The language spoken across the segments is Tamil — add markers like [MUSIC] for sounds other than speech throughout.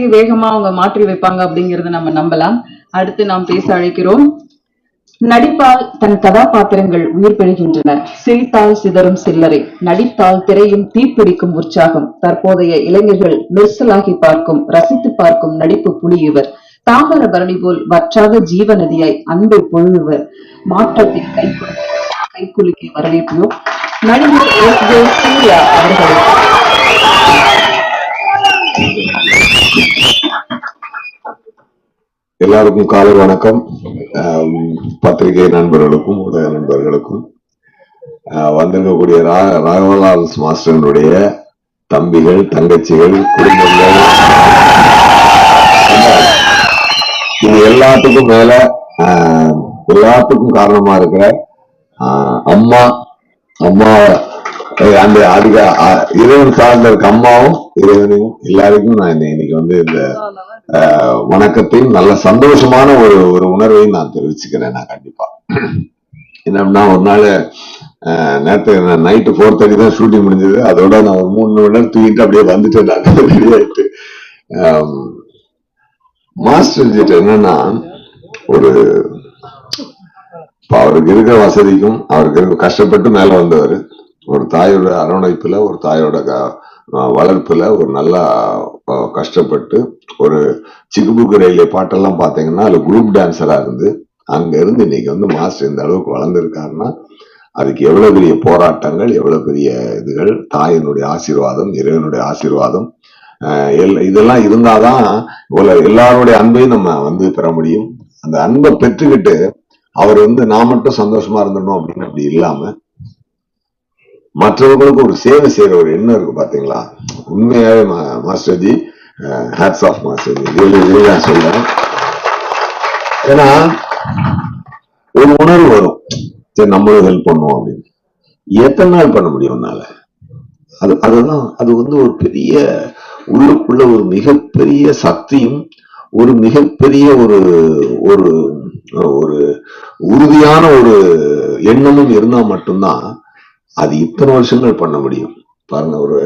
எல்லாத்தையும் வேகமா அவங்க மாற்றி வைப்பாங்க அப்படிங்கறத நம்ம நம்பலாம். அடுத்து நாம் பேச அழைக்கிறோம். நடிப்பால் தன் கதாபாத்திரங்கள் உயிர் பெறுகின்றன. சிரித்தால் சிதறும் சில்லறை. நடித்தால் திரையும் தீப்பிடிக்கும் உற்சாகம். தற்போதைய இளைஞர்கள் மெர்சலாகி பார்க்கும் ரசித்து பார்க்கும் நடிப்பு புலி இவர். தாமர பரணி போல் வற்றாத ஜீவ நதியாய் அன்பை பொழுதுவர். மாற்றத்தை கை கைக்குலுக்கி வரவேற்கிறோம். நடிகர் எஸ் ஜே சூர்யா அவர்களை எல்லாருக்கும் காலை வணக்கம். பத்திரிகை நண்பர்களுக்கும் ஊடக நண்பர்களுக்கும். வந்திருக்கக்கூடிய ரா- ராகவலால் மாஸ்டரனுடைய தம்பிகள் தங்கச்சிகள் குடும்பங்கள். இது எல்லாத்துக்கும் மேல எல்லாத்துக்கும் காரணமா இருக்கிற ஆஹ், அம்மா அம்மா அந்த அதிக இறைவன் சார்ந்த இருக்க அம்மாவும் இறைவனையும் எல்லாருக்கும் நான் இன்னைக்கு வந்து இந்த வணக்கத்தையும் நல்ல சந்தோஷமான ஒரு ஒரு உணர்வையும் நான் தெரிவிச்சுக்கிறேன் நான் கண்டிப்பா. என்னன்னா ஒரு நாள் நேரத்தை நைட்டு ஃபோர் தேர்ட்டி தான் ஷூட்டிங் முடிஞ்சது. அதோட நான் ஒரு மூணு மணி நேரம் தூங்கிட்டு அப்படியே வந்துட்டேன் நான். ரெடி ஆயிட்டு. மாஸ்டர் ஜிட்ட என்னன்னா ஒரு அவருக்கு இருக்கிற வசதிக்கும் அவருக்கு இருக்க கஷ்டப்பட்டு மேல வந்தவர். ஒரு தாயோட அரவணைப்புல ஒரு தாயோட க- வளர்ப்பில் ஒரு நல்லா கஷ்டப்பட்டு ஒரு சிக்குபுக்கு ரயிலே பாட்டெல்லாம் பார்த்தீங்கன்னா அதில் குரூப் டான்ஸராக இருந்து அங்கேருந்து இன்னைக்கு வந்து மாஸ்டர் இந்த அளவுக்கு வளர்ந்துருக்காருன்னா அதுக்கு எவ்வளோ பெரிய போராட்டங்கள் எவ்வளோ பெரிய இதுகள் தாயினுடைய ஆசீர்வாதம் இறைவனுடைய ஆசீர்வாதம் எல்- இதெல்லாம் இருந்தாதான் எல்லாருடைய அன்பையும் நம்ம வந்து பெற முடியும். அந்த அன்பை பெற்றுக்கிட்டு அவர் வந்து நான் மட்டும் சந்தோஷமா இருந்தணும் அப்படின்னு அப்படி இல்லாமல் மற்றவர்களுக்கு ஒரு சேவை செய்யற ஒரு எண்ணம் இருக்கு பாத்தீங்களா? உண்மையாவே மாஸ்டர்ஜி ஹேட்ஸ் ஆஃப் மாஸ்டர்ஜி நான் சொல்றேன். ஏன்னா ஒரு உணர்வு வரும். சரி நம்மளும் ஹெல்ப் பண்ணுவோம் அப்படின்னு. எத்தனை நாள் பண்ண முடியும் உன்னால? அது அதுதான் அது வந்து ஒரு பெரிய உள்ளுக்குள்ள ஒரு மிகப்பெரிய சக்தியும் ஒரு மிகப்பெரிய ஒரு ஒரு ஒரு உறுதியான ஒரு எண்ணமும் இருந்தா மட்டும்தான் அது இத்தனை வருஷங்கள் பண்ண முடியும். பாருங்க ஒரு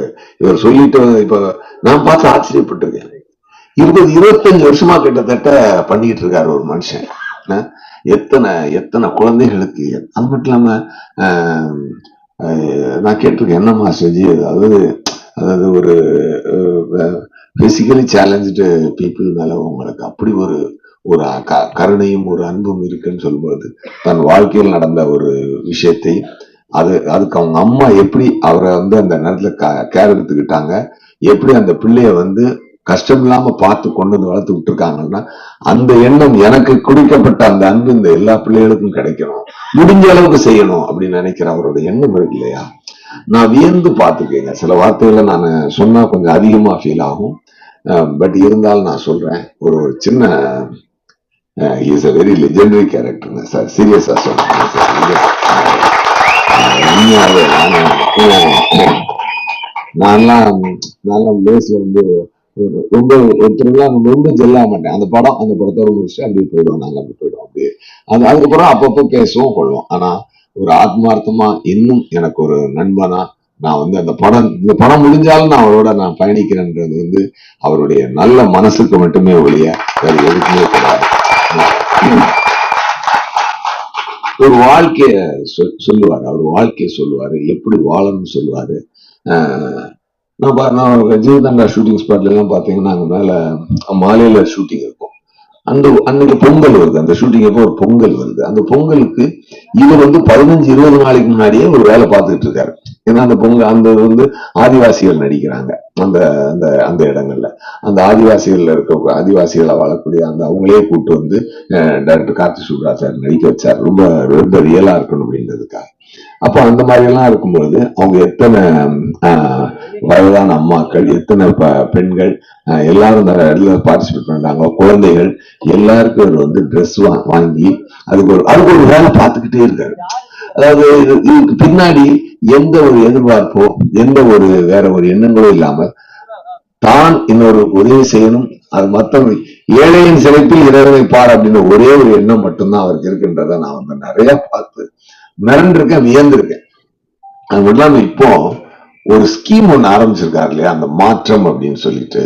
இவர் சொல்லிட்டு இப்ப நான் பார்த்து ஆச்சரியப்பட்டிருக்கேன். இருபது இருபத்தஞ்சு வருஷமா கிட்டத்தட்ட பண்ணிட்டு இருக்காரு ஒரு மனுஷன். எத்தனை எத்தனை குழந்தைகளுக்கு அது மட்டும் இல்லாம நான் கேட்டிருக்கேன் என்னம்மா செஞ்சு அதாவது அதாவது ஒரு பிசிக்கலி சேலஞ்சு பீப்புள் மேல உங்களுக்கு அப்படி ஒரு ஒரு கருணையும் ஒரு அன்பும் இருக்குன்னு சொல்லும்போது தன் வாழ்க்கையில் நடந்த ஒரு விஷயத்தை அது அதுக்கு அவங்க அம்மா எப்படி அவரை வந்து அந்த நேரத்துல கேர் எடுத்துக்கிட்டாங்க எப்படி அந்த பிள்ளைய வந்து கஷ்டம் இல்லாம பார்த்து கொண்டு வந்து வளர்த்து விட்டுருக்காங்கன்னா அந்த எண்ணம் எனக்கு குடிக்கப்பட்ட அந்த அன்பு இந்த எல்லா பிள்ளைகளுக்கும் கிடைக்கணும். முடிஞ்ச அளவுக்கு செய்யணும் அப்படின்னு நினைக்கிற அவரோட எண்ணம் இருக்கு இல்லையா? நான் வியந்து பார்த்துக்கேங்க. சில வார்த்தைகளை நான் சொன்னா கொஞ்சம் அதிகமா ஃபீல் ஆகும். பட் இருந்தாலும் நான் சொல்றேன். ஒரு ஒரு சின்ன is a very legendary character sir சீரியஸா சொல்றேன். சார் நான்லாம் நான்லாம் லேஸ்ல வந்து ரொம்ப ஒருத்தருலாம் ரொம்ப ஜெல்லாக மாட்டேன் அந்த படம் அந்த படத்தோட முடிச்சுட்டு அப்படியே போயிடுவோம் நாங்கள் அப்படி போயிடுவோம் அப்படியே அது அதுக்கப்புறம் அப்பப்போ பேசுவோம் கொள்வோம். ஆனா ஒரு ஆத்மார்த்தமா இன்னும் எனக்கு ஒரு நண்பனா நான் வந்து அந்த படம் இந்த படம் முடிஞ்சாலும் நான் அவரோட நான் பயணிக்கிறேன்றது வந்து அவருடைய நல்ல மனசுக்கு மட்டுமே ஒழிய வேறு எதுக்குமே கிடையாது. ஒரு வாழ்க்கைய சொல்லுவார் சொல்லுவாரு. அவர் வாழ்க்கைய சொல்லுவாரு. எப்படி வாழணும்னு சொல்லுவாரு. ஆஹ் நான் பா- நான் ஜீவதண்டா ஷூட்டிங் ஸ்பாட்ல எல்லாம் பாத்தீங்கன்னா அங்க மேல மாலையில ஷூட்டிங் இருக்கும். அந்த அன்னைக்கு பொங்கல் வருது. அந்த ஷூட்டிங் அப்போ ஒரு பொங்கல் வருது. அந்த பொங்கலுக்கு இவர் வந்து பதினஞ்சு இருபது நாளைக்கு முன்னாடியே ஒரு வேலை பார்த்துட்டு இருக்காரு. ஏன்னா அந்த பொங்கல் அந்த வந்து ஆதிவாசிகள் நடிக்கிறாங்க. அந்த அந்த அந்த இடங்கள்ல. அந்த ஆதிவாசிகள்ல இருக்க ஆதிவாசிகளை வாழக்கூடிய அந்த அவங்களே கூட்டு வந்து டைரக்டர் கார்த்தி சுப்ராஜ் சார் நடிக்க வச்சார். ரொம்ப ரொம்ப ரியலா இருக்கணும் அப்படின்றதுக்காக. அப்போ அந்த மாதிரி எல்லாம் இருக்கும்பொழுது அவங்க எத்தனை வயதான அம்மாக்கள் எத்தனை ப- பெண்கள் எல்லாரும் இந்த இடத்துல பார்ட்டிசிபேட் பண்றாங்க குழந்தைகள் எல்லாருக்கும் இவர் வந்து ட்ரெஸ் வாங்கி அதுக்கு ஒரு அதுக்கு ஒரு வேலை பார்த்துக்கிட்டே இருக்காரு. அதாவது இதுக்கு பின்னாடி எந்த ஒரு எதிர்பார்ப்போ எந்த ஒரு வேற ஒரு எண்ணங்களோ இல்லாம தான் இன்னொரு உதவி செய்யணும். அது மத்தவங்க ஏழையின் சிறப்பில் இறைவனை பார் அப்படின்னு ஒரே ஒரு எண்ணம் மட்டும்தான் அவருக்கு இருக்குன்றத நான் வந்து நிறைய பார்த்து மிரண்டிருக்கேன் வியந்திருக்கேன். அது மட்டும் இல்லாம இப்போ ஒரு ஸ்கீம் ஒன்று ஆரம்பிச்சிருக்காரு இல்லையா அந்த மாற்றம் அப்படின்னு சொல்லிட்டு.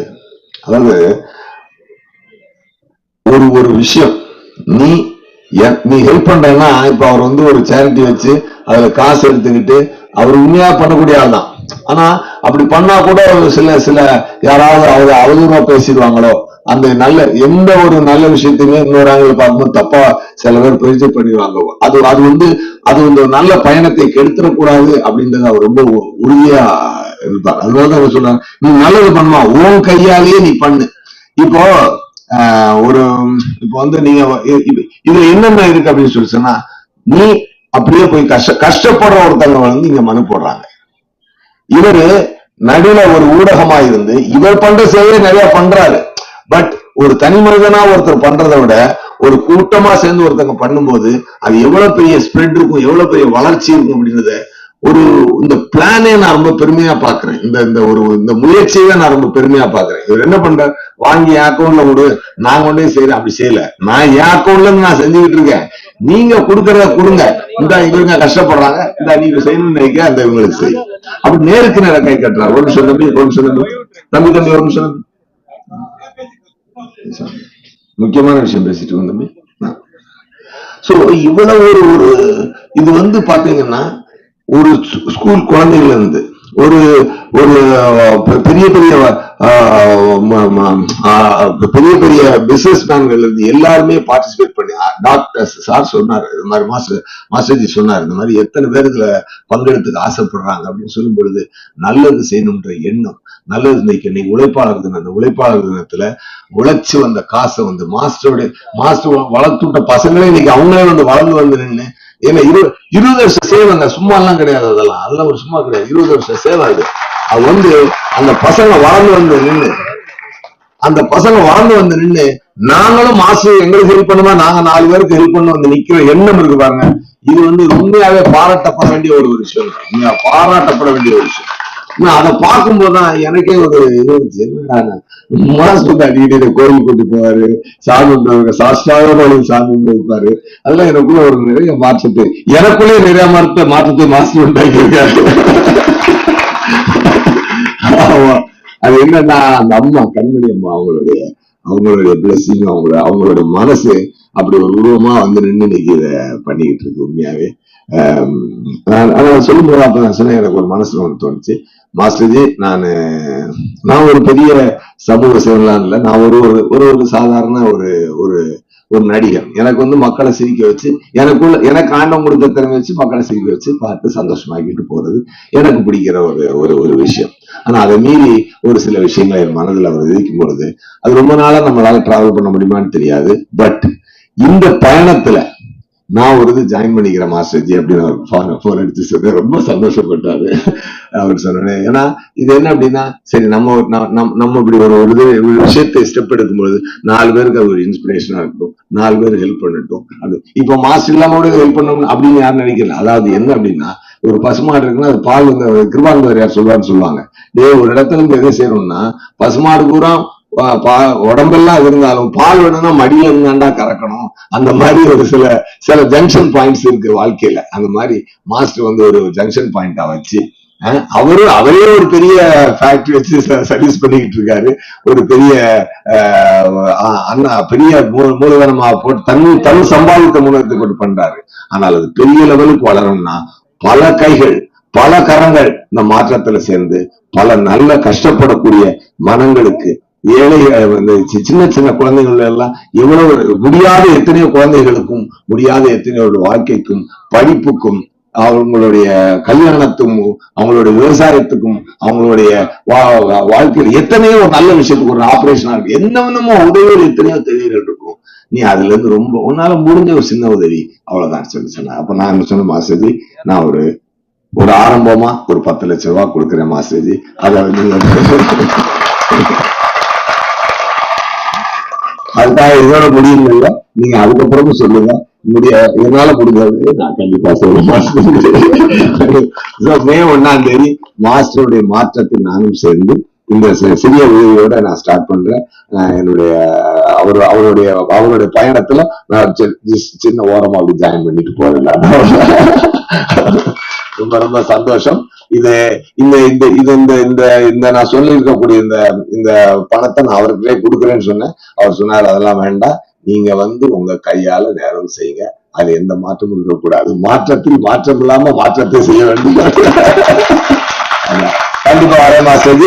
அதாவது ஒரு ஒரு விஷயம். நீ நீ ஹெல்ப் பண்றேன்னா இப்ப அவர் வந்து ஒரு சேரிட்டி வச்சு அதுல காசு எடுத்துக்கிட்டு அவர் உண்மையா பண்ணக்கூடிய ஆள் தான். ஆனா அப்படி பண்ணா கூட சில சில யாராவது அவர் அவதூறா பேசிடுவாங்களோ? அந்த நல்ல எந்த ஒரு நல்ல விஷயத்தையுமே இன்னொரு ஆங்கில பார்க்கும்போது தப்பா சில பேர் பயிற்சி பண்ணிடுவாங்க. அது அது வந்து அது வந்து ஒரு நல்ல பயணத்தை கெடுத்துடக்கூடாது அப்படின்றத அவர் ரொம்ப உ- உறுதியா இருப்பார் அதனாலதான் அவர் சொல்றாங்க நீ நல்லது பண்ணுமா? உன் கையாலேயே நீ பண்ணு. இப்போ ஆஹ், ஒரு இப்போ வந்து நீங்க இதுல என்னென்ன இருக்கு அப்படின்னு சொல்லி சொன்னா நீ அப்படியே போய் கஷ்ட கஷ்டப்படுற ஒருத்தங்க வந்து இங்க மனு போடுறாங்க. இவரு நடுவில் ஒரு ஊடகமா இருந்து இவர் பண்ற சேவையை நிறைய பண்றாரு. பட் ஒரு தனி மனிதனா ஒருத்தர் பண்றதை விட ஒரு கூட்டமா சேர்ந்து ஒருத்தங்க பண்ணும்போது அது எவ்வளவு பெரிய ஸ்ப்ரெட் இருக்கும் எவ்வளவு பெரிய வளர்ச்சி இருக்கும் அப்படின்றத ஒரு இந்த பிளானே நான் ரொம்ப பெருமையா பாக்குறேன் இந்த இந்த ஒரு இந்த முயற்சியை நான் ரொம்ப பெருமையா பாக்குறேன் இவர் என்ன பண்ற வாங்கி என் அக்கௌண்ட்ல கொடு நான் கொண்டே செய்யறேன் அப்படி செய்யல. நான் என் அக்கௌண்ட்ல இருந்து நான் செஞ்சுக்கிட்டு இருக்கேன். நீங்க கொடுக்கறத கொடுங்க. இந்த இவங்க கஷ்டப்படுறாங்க. இந்த நீங்க செய்யணும்னு நினைக்க அந்த இவங்களுக்கு செய்யும். அப்படி நேருக்கு நேரம் கை கட்டுறாரு. ஒரு நிமிஷம் தம்பி ஒரு நிமிஷம் தம்பி. தம்பி தம்பி ஒரு நிமிஷம் தம்பி. முக்கியமான விஷயம் பேசிட்டு இருக்கோம் தம்பி. சோ இவ்வளவு ஒரு ஒரு இது வந்து பார்த்தீங்கன்னா ஒரு ஸ்கூல் குழந்தைகள் இருந்து ஒரு ஒரு பெரிய பெரிய பெரிய பெரிய பிசினஸ் மேன்கள் இருந்து எல்லாருமே பார்ட்டிசிபேட் பண்ணி டாக்டர் சார் சொன்னாரு இது மாதிரி மாஸ்டர் மாஸ்டர்ஜி சொன்னார் இந்த மாதிரி எத்தனை பேர் இதுல பங்கெடுத்துக்க ஆசைப்படுறாங்க அப்படின்னு சொல்லும் பொழுது நல்லது செய்யணும்ன்ற எண்ணம் நல்லது இன்னைக்கு இன்னைக்கு உழைப்பாளர் தினம் அந்த உழைப்பாளர் தினத்துல உழைச்சு வந்த காசை வந்து மாஸ்டருடைய மாஸ்டர் வளர்த்துட்ட பசங்களே இன்னைக்கு அவங்களே வந்து வளர்ந்து வந்து நின்று ஏன்னா இரு இருபது வருஷம் சேவைங்க சும்மா எல்லாம் கிடையாது அதெல்லாம். அதெல்லாம் ஒரு சும்மா கிடையாது. இருபது வருஷம் சேவை அது. அது வந்து அந்த பசங்க வளர்ந்து வந்து நின்று அந்த பசங்க வளர்ந்து வந்து நின்று நாங்களும் மாசு எங்களுக்கு ஹெல்ப் பண்ணுமா? நாங்க நாலு பேருக்கு ஹெல்ப் பண்ண வந்து நிக்கிற எண்ணம் இருக்கு பாருங்க. இது வந்து உண்மையாவே பாராட்டப்பட வேண்டிய ஒரு ஒரு விஷயம் உண்மையா பாராட்டப்பட வேண்டிய ஒரு விஷயம். நான் அதை பார்க்கும்போதுதான் எனக்கே ஒரு இது இருந்துச்சு என்னடா அடிக்கடி கோயில் கொண்டு போவாரு சாமி கும்பிடுவாங்க சாஸ்திராக சாமி கும்பிட்டு வைப்பாரு அதெல்லாம் எனக்குள்ள ஒரு நிறைய மாற்றத்தை எனக்குள்ளே நிறைய மாற்ற மாற்றத்தை மாஸ்டர் உண்டாக்கி இருக்காரு ஆமா. அது என்னன்னா அந்த அம்மா கண்மணி அம்மா அவங்களுடைய அவங்களுடைய பிளஸிங் அவங்களோட அவங்களோட மனசு அப்படி ஒரு உருவமா வந்து நின்று இன்னைக்கு இதை பண்ணிக்கிட்டு இருக்கு உண்மையாவே. நான் சொல்லும் போது அப்ப நான் சொன்னேன் எனக்கு ஒரு மனசுல ஒன்று தோணுச்சு. மாஸ்டர்ஜி நான் நான் ஒரு பெரிய சமூக சேவலாம் இல்லை. நான் ஒரு ஒரு ஒரு ஒரு சாதாரண ஒரு ஒரு ஒரு நடிகர் எனக்கு வந்து மக்களை சிரிக்க வச்சு எனக்குள்ள எனக்கு ஆண்டம் கொடுத்த திறமை வச்சு மக்களை சிரிக்க வச்சு பார்த்து சந்தோஷமாக்கிட்டு போறது எனக்கு பிடிக்கிற ஒரு ஒரு ஒரு விஷயம். ஆனா அதை மீறி ஒரு சில விஷயங்களை என் மனதில் அவர் விதிக்கும் பொழுது அது ரொம்ப நாளா நம்மளால டிராவல் பண்ண முடியுமான்னு தெரியாது. பட் இந்த பயணத்துல நான் ஒரு இது ஜாயின் பண்ணிக்கிறேன் மாஸ்டர்ஜி அப்படின்னு அவர் போன் அடிச்சு சொன்னேன் ரொம்ப சந்தோஷப்பட்டாரு. அவர் சொன்னேன் ஏன்னா இது என்ன அப்படின்னா சரி நம்ம நம்ம- இப்படி ஒரு ஒரு இது ஒரு விஷயத்தை ஸ்டெப் எடுக்கும்பொழுது நாலு பேருக்கு அது ஒரு இன்ஸ்பிரேஷனா இருக்கட்டும் நாலு பேர் ஹெல்ப் பண்ணட்டும். அது இப்போ மாஸ்டர் இல்லாம கூட ஹெல்ப் பண்ணணும் அப்படின்னு யாரும் நினைக்கல. அதாவது என்ன அப்படின்னா ஒரு பசுமாடு இருக்குன்னா அது பால் வந்து கிருபானந்தர் யார் சொல்லுவான்னு சொல்லுவாங்க. டே ஒரு இடத்துல இருந்து எதை செய்யணும்னா பசுமாடு பூரா உடம்பெல்லாம் இருந்தாலும் பால் வேணும்னா மடியில இருந்தாண்டா கறக்கணும். அந்த மாதிரி ஒரு சில சில ஜங்ஷன் பாயிண்ட்ஸ் இருக்கு வாழ்க்கையில. அந்த மாதிரி மாஸ்டர் வந்து ஒரு ஜங்ஷன் பாயிண்டா வச்சு அவரு அவரே ஒரு பெரிய ஃபேக்டரி வச்சு சர்வீஸ் பண்ணிக்கிட்டு இருக்காரு. ஒரு பெரிய அஹ், அண்ணா பெரிய மூலதனமா போட்டு தன் தன் சம்பாதித்த மூலத்தை போட்டு பண்றாரு. ஆனால் அது பெரிய லெவலுக்கு வளரணும்னா பல கைகள் பல கரங்கள் இந்த மாற்றத்துல சேர்ந்து பல நல்ல கஷ்டப்படக்கூடிய மனங்களுக்கு ஏழை சின்ன சின்ன குழந்தைகள் எல்லாம் எவ்வளவு முடியாத எத்தனையோ குழந்தைகளுக்கும் முடியாத எத்தனையோ வாழ்க்கைக்கும் படிப்புக்கும் அவங்களுடைய கல்யாணத்துக்கும் அவங்களுடைய விவசாயத்துக்கும் அவங்களுடைய வா- வா- வாழ்க்கையில் எத்தனையோ ஒரு நல்ல விஷயத்துக்கு ஒரு ஆபரேஷனா இருக்கு. என்னென்னமோ உதவிகள் எத்தனையோ தெரியல இருக்கும். நீ அதுல இருந்து ரொம்ப உன்னால முடிஞ்ச ஒரு சின்ன உதவி அவ்வளவுதான் சொல்லி சொன்னேன் அப்ப நான் என்ன சொன்ன மாசதி நான் ஒரு ஒரு ஆரம்பமா ஒரு பத்து லட்சம் ரூபாய் கொடுக்குறேன் மாசதி அதை வந்து அதுக்காக இதோட முடியும் நீங்க அதுக்கப்புறமும் சொல்லுங்க. முடிய என்னால முடிஞ்சது நான் கண்டிப்பா சொல்லுவேன் மே ஒன்னாம் தேதி மாஸ்டருடைய மாற்றத்தை நானும் சேர்ந்து இந்த சிறிய உதவியோட நான் ஸ்டார்ட் பண்றேன். நான் என்னுடைய அவர் அவருடைய அவருடைய பயணத்துல நான் சின்ன ஓரமா அப்படி ஜாயின் பண்ணிட்டு போறேன். ரொம்ப ரொம்ப சந்தோஷம். இது இந்த இந்த இது இந்த இந்த இந்த நான் சொல்லியிருக்கக்கூடிய இந்த இந்த பணத்தை நான் அவருக்கே கொடுக்குறேன்னு சொன்னேன். அவர் சொன்னார் அதெல்லாம் வேண்டாம். நீங்க வந்து உங்க கையால நேரம் செய்யுங்க. அது எந்த மாற்றமும் இருக்கக்கூடாது. மாற்றத்தில் மாற்றம் இல்லாம மாற்றத்தை செய்ய வேண்டும். [LAUGHS] கண்டிப்பா வரே மாசம்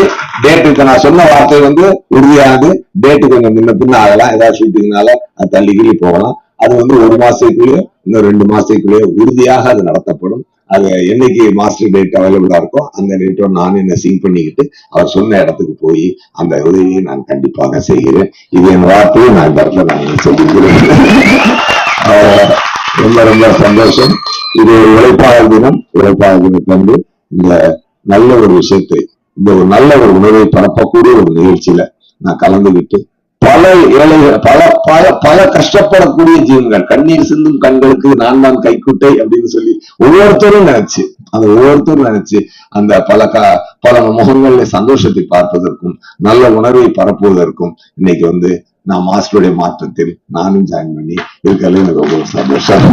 டேட்டுக்கு நான் சொன்ன வார்த்தை வந்து உறுதியானது. டேட்டு கொஞ்சம் முன்ன பின்ன ஆகலாம். ஏதாவது ஷூட்டிங்னால அது தள்ளி போகலாம். அது வந்து ஒரு மாசத்துக்குள்ளேயோ இன்னும் ரெண்டு மாசத்துக்குள்ளேயோ உறுதியாக அது நடத்தப்படும். அது என்னைக்கு மாஸ்டர் டேட் அவைலபிளா இருக்கோ அந்த டேட்டோட நான் என்ன சிங் பண்ணிக்கிட்டு அவர் சொன்ன இடத்துக்கு போய் அந்த உதவியை நான் கண்டிப்பாக செய்கிறேன். இது என் வார்த்தையை நான் இந்த இடத்துல நான் சொல்லிக்கிறேன். ரொம்ப ரொம்ப சந்தோஷம். இது உழைப்பாளர் தினம் உழைப்பாளர் தினத்தை வந்து இந்த நல்ல ஒரு விஷயத்தை இந்த ஒரு நல்ல ஒரு உணர்வை பரப்பக்கூடிய ஒரு நிகழ்ச்சியில நான் கலந்துகிட்டு பல ஏழைகள் பல பல பல கஷ்டப்படக்கூடிய ஜீவன்கள். கண்ணீர் சிந்தும் கண்களுக்கு நான் தான் கைக்குட்டை அப்படின்னு சொல்லி ஒவ்வொருத்தரும் நினைச்சு அந்த ஒவ்வொருத்தரும் நினைச்சு அந்த பல க பல முகங்கள்ல சந்தோஷத்தை பார்ப்பதற்கும் நல்ல உணர்வை பரப்புவதற்கும் இன்னைக்கு வந்து நான் மாஸ்டருடைய மாற்றத்தில் நானும் ஜாயின் பண்ணி இருக்கிறதுல எனக்கு ரொம்ப சந்தோஷம்.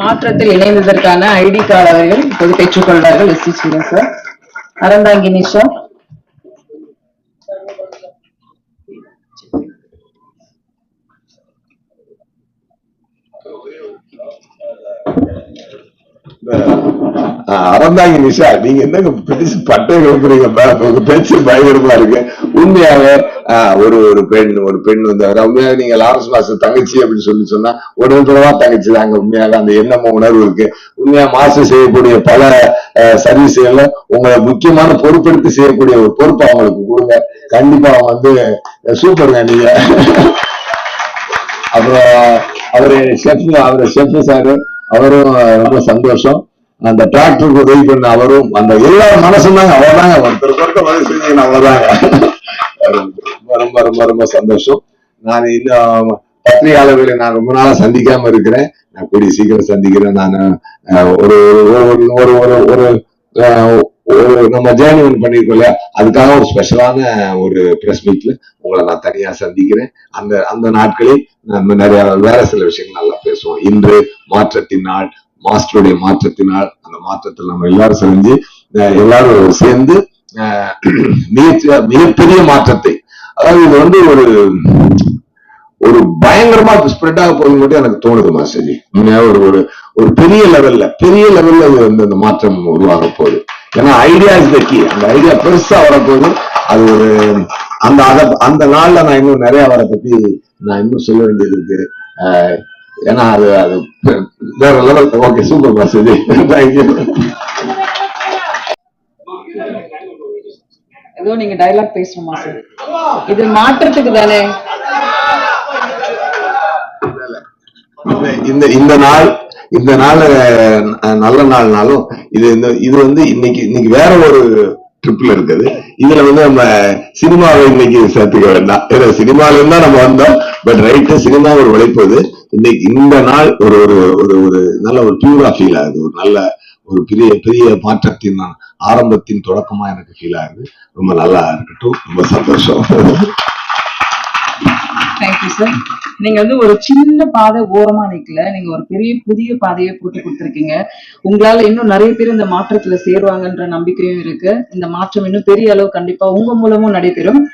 மாற்றத்தில் இணைந்ததற்கான ஐடி கார்டு அவர்கள் இப்போது பெற்றுக்கொள்வார்கள் S C sir. Aranthangi Nisha Aranthangi Nisha நீங்க என்னங்க பேசி பட்டை கிளம்புறீங்க உங்க பேச்சு பயங்கரமா இருக்கு. உண்மையாக ஆஹ் ஒரு ஒரு பெண் ஒரு பெண் வந்து உண்மையாக நீங்க லாரன்ஸ் மாஸ்டர் தங்கச்சி அப்படின்னு சொல்லி சொன்னா உடனே தடவா தங்கச்சி தாங்க உண்மையாக அந்த எண்ணம உணர்வு இருக்கு. உண்மையா மாஸ்டர் செய்யக்கூடிய பல சர்வீஸ்கள்ல உங்களை முக்கியமான பொறுப்பெடுத்து செய்யக்கூடிய ஒரு பொறுப்பு அவங்களுக்கு கொடுங்க. கண்டிப்பா அவங்க வந்து சூப்பருங்க நீங்க. அப்புறம் அவரு ஷெஃப் அவரு ஷெஃப் சாரு அவரும் ரொம்ப சந்தோஷம். அந்த டிராக்டருக்கு உதவி பண்ண அவரும் அந்த எல்லா மனசும் தாங்க அவ்வளவுதாங்க ஒருத்தர் ஒருத்தர் உதவி செஞ்சீங்கன்னா அவ்வளவுதாங்க ரொம்ப ரொம்ப ரொம்ப ரொம்ப சந்தோஷம். நான் இன்னும் பத்திரிகையாளர்களை நான் ரொம்ப நாளா சந்திக்காம இருக்கிறேன். நான் கூடிய சீக்கிரம் சந்திக்கிறேன். நான் ஒரு ஒரு ஒரு- ஒரு நம்ம ஜேர்னி ஒன்று பண்ணிருக்கோம் இல்லையா அதுக்காக ஒரு ஸ்பெஷலான ஒரு ப்ரெஸ் மீட்ல உங்களை நான் தனியா சந்திக்கிறேன். அந்த அந்த நாட்களில் நம்ம நிறைய வேற சில விஷயங்கள் நல்லா பேசுவோம். இன்று மாற்றத்தினால் மாஸ்டருடைய மாற்றத்தினால் அந்த மாற்றத்தில் நம்ம எல்லாரும் செஞ்சு எல்லாரும் சேர்ந்து அஹ், மிக மிகப்பெரிய மாற்றத்தை. அதாவது இது வந்து ஒரு ஒரு பயங்கரமா ஸ்ப்ரெட் ஆக போகுது மட்டும் எனக்கு தோணுது மாஸ்டர்ஜி. ஒரு ஒரு ஒரு பெரிய லெவல்ல பெரிய லெவல்ல இது வந்து அந்த மாற்றம் உருவாக போகுது. ஏன்னா ஐடியா இஸ் த கீ அந்த ஐடியா பெருசா வரப்போகுது. அது ஒரு அந்த அத- அந்த நாள்ல நான் இன்னும் நிறைய அவரை பத்தி நான் இன்னும் சொல்ல வேண்டியது இருக்கு ஏன்னா அது அது வேற லெவல் ஓகே சூப்பர் மாஸ்டர்ஜி தேங்க்யூ ஏதோ நீங்க டயலாக் பேசணுமா சார் இது மாற்றத்துக்கு தானே? இந்த இந்த நாள் இந்த நாள் நல்ல நாள்னாலும் இது இந்த இது வந்து இன்னைக்கு இன்னைக்கு வேற ஒரு ட்ரிப்ல இருக்குது. இதுல வந்து நம்ம சினிமாவை இன்னைக்கு சேர்த்துக்க வேண்டாம். ஏன்னா சினிமால இருந்தா நம்ம வந்தோம். பட் ரைட்டு சினிமா ஒரு உழைப்பது இன்னைக்கு இந்த நாள் ஒரு ஒரு ஒரு ஒரு நல்ல ஒரு பியூரா ஃபீல் ஆகுது. ஒரு நல்ல ஒரு பெரிய பெரிய மாற்றத்தின் ஆரம்பத்தின் தொடக்கமா எனக்கு ஃபீல் ஆகுது. ரொம்ப நல்லா இருக்கட்டும். ரொம்ப சந்தோஷம். சார் நீங்க வந்து ஒரு சின்ன பாதை ஓரமா நிக்கல. நீங்க ஒரு பெரிய புதிய பாதையை போட்டு கொடுத்திருக்கீங்க. உங்களால இன்னும் நிறைய பேர் இந்த மாற்றத்துல சேருவாங்கன்ற நம்பிக்கையும் இருக்கு. இந்த மாற்றம் இன்னும் பெரிய அளவு கண்டிப்பா உங்க மூலமும் நடைபெறும்.